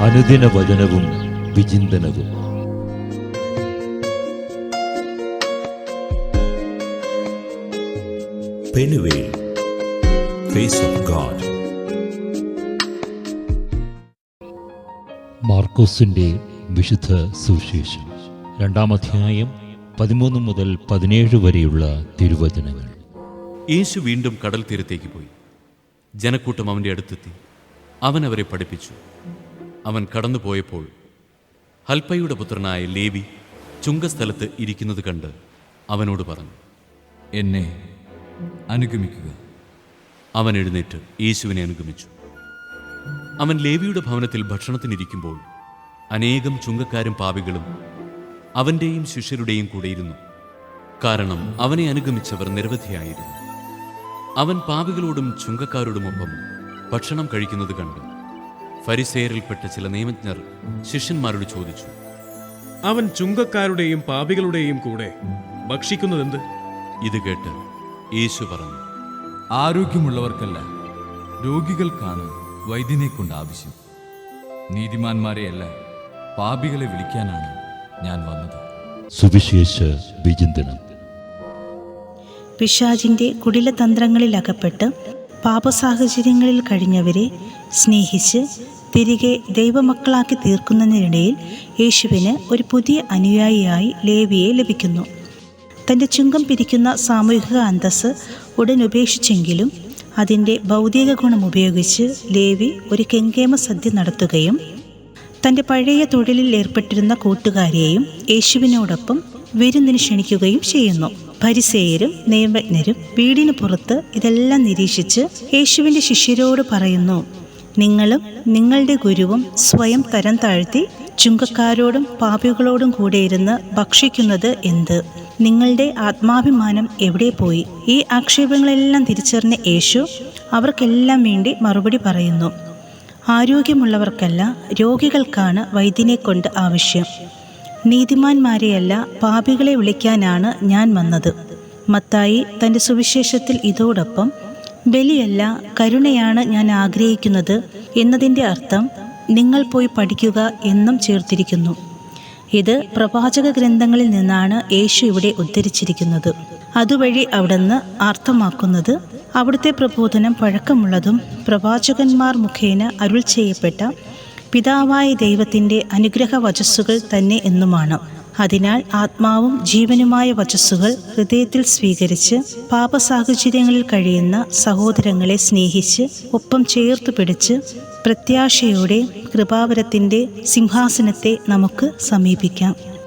അനുദിന വചനവും വിചിന്തനവും. Pennyvale, Face of God. മാർക്കോസിന്റെ വിശുദ്ധ സുവിശേഷം രണ്ടാം അധ്യായം പതിമൂന്ന് മുതൽ പതിനേഴ് വരെയുള്ള തിരുവചനങ്ങൾ. യേശു വീണ്ടും കടൽ തീരത്തേക്ക് പോയി. ജനക്കൂട്ടം അവന്റെ അടുത്തെത്തി. അവൻ അവരെ പഠിപ്പിച്ചു. അവൻ കടന്നുപോയപ്പോൾ ഹൽപ്പയുടെ പുത്രനായ ലേവി ചുങ്കസ്ഥലത്ത് ഇരിക്കുന്നത് കണ്ട് അവനോട് പറഞ്ഞു എന്നെ അനുഗമിക്കുക. അവൻ എഴുന്നേറ്റ് യേശുവിനെ അനുഗമിച്ചു. അവൻ ലേവിയുടെ ഭവനത്തിൽ ഭക്ഷണത്തിനിരിക്കുമ്പോൾ അനേകം ചുങ്കക്കാരും പാപികളും അവന്റെയും ശിഷ്യരുടെയും കൂടെയിരുന്നു കാരണം അവനെ അനുഗമിച്ചവർ നിരവധിയായിരുന്നു. അവൻ പാപികളോടും ചുങ്കക്കാരോടുമൊപ്പം ഭക്ഷണം കഴിക്കുന്നത് കണ്ട് ഫരിസേരിൽപ്പെട്ട ചില നിയമജ്ഞർ ശിഷ്യന്മാരോട് ചോദിച്ചു അവൻ ചുങ്കക്കാരുടെയും പാപികളുടെയും കൂടെ ഭക്ഷിക്കുന്നതെന്ത്? ഇത് കേട്ട് യേശു പറഞ്ഞു ആരോഗ്യമുള്ളവർക്കല്ല രോഗികൾക്കാണ് വൈദ്യനെ കൊണ്ട് ആവശ്യം. നീതിമാന്മാരെയല്ല പാപികളെ വിളിക്കാനാണ് ഞാൻ വന്നത്. സുവിശേഷ വിചിന്തനം. പിശാജിന്റെ കുടിലതന്ത്രങ്ങളിൽ അകപ്പെട്ട് പാപസാഹചര്യങ്ങളിൽ കഴിഞ്ഞവരെ സ്നേഹിച്ച് തിരികെ ദൈവമക്കളാക്കി തീർക്കുന്നതിനിടയിൽ യേശുവിന് ഒരു പുതിയ അനുയായിയായി ലേവിയെ ലഭിക്കുന്നു. തന്റെ ചുങ്കം പിരിക്കുന്ന സാമൂഹിക അന്തസ് ഉടൻ ഉപേക്ഷിച്ചെങ്കിലും അതിന്റെ ഭൗതിക ഗുണം ഉപയോഗിച്ച് ലേവി ഒരു കെങ്കേമ സദ്യ നടത്തുകയും തന്റെ പഴയ തൊഴിലിൽ ഏർപ്പെട്ടിരുന്ന കൂട്ടുകാരെയും യേശുവിനോടൊപ്പം വിരുന്നിന് ക്ഷണിക്കുകയും ചെയ്യുന്നു. പരിസേയരും നിയമജ്ഞരും വീടിന് പുറത്ത് ഇതെല്ലാം നിരീക്ഷിച്ച് യേശുവിന്റെ ശിഷ്യരോട് പറയുന്നു നിങ്ങളും നിങ്ങളുടെ ഗുരുവും സ്വയം തരം താഴ്ത്തി ചുങ്കക്കാരോടും പാപികളോടും കൂടെ ഇരുന്ന് ഭക്ഷിക്കുന്നത് എന്ത്? നിങ്ങളുടെ ആത്മാഭിമാനം എവിടെ പോയി? ഈ ആക്ഷേപങ്ങളെല്ലാം തിരിച്ചറിഞ്ഞ യേശു അവർക്കെല്ലാം വേണ്ടി മറുപടി പറയുന്നു ആരോഗ്യമുള്ളവർക്കല്ല രോഗികൾക്കാണ് വൈദ്യനെ കൊണ്ട് ആവശ്യം. നീതിമാന്മാരെയല്ല പാപികളെ വിളിക്കാനാണ് ഞാൻ വന്നത്. മത്തായി തന്റെ സുവിശേഷത്തിൽ ഇതോടൊപ്പം ബലിയല്ല കരുണയാണ് ഞാൻ ആഗ്രഹിക്കുന്നത് എന്നതിന്റെ അർത്ഥം നിങ്ങൾ പോയി പഠിക്കുക എന്നും ചേർത്തിരിക്കുന്നു. ഇത് പ്രവാചക ഗ്രന്ഥങ്ങളിൽ നിന്നാണ് യേശു ഇവിടെ ഉദ്ധരിച്ചിരിക്കുന്നത്. അതുവഴി അവിടുന്ന് അർത്ഥമാക്കുന്നത് അവിടുത്തെ പ്രബോധനം പഴക്കമുള്ളതും പ്രവാചകന്മാർ മുഖേന അരുൾ ചെയ്യപ്പെട്ട പിതാവായ ദൈവത്തിന്റെ അനുഗ്രഹ വചസ്സുകൾ തന്നെ എന്നുമാണ്. അതിനാൽ ആത്മാവും ജീവനുമായ വചസ്സുകൾ ഹൃദയത്തിൽ സ്വീകരിച്ച് പാപസാഹചര്യങ്ങളിൽ കഴിയുന്ന സഹോദരങ്ങളെ സ്നേഹിച്ച് ഒപ്പം ചേർത്ത് പിടിച്ച് പ്രത്യാശയോടെ കൃപാവരത്തിന്റെ സിംഹാസനത്തെ നമുക്ക് സമീപിക്കാം.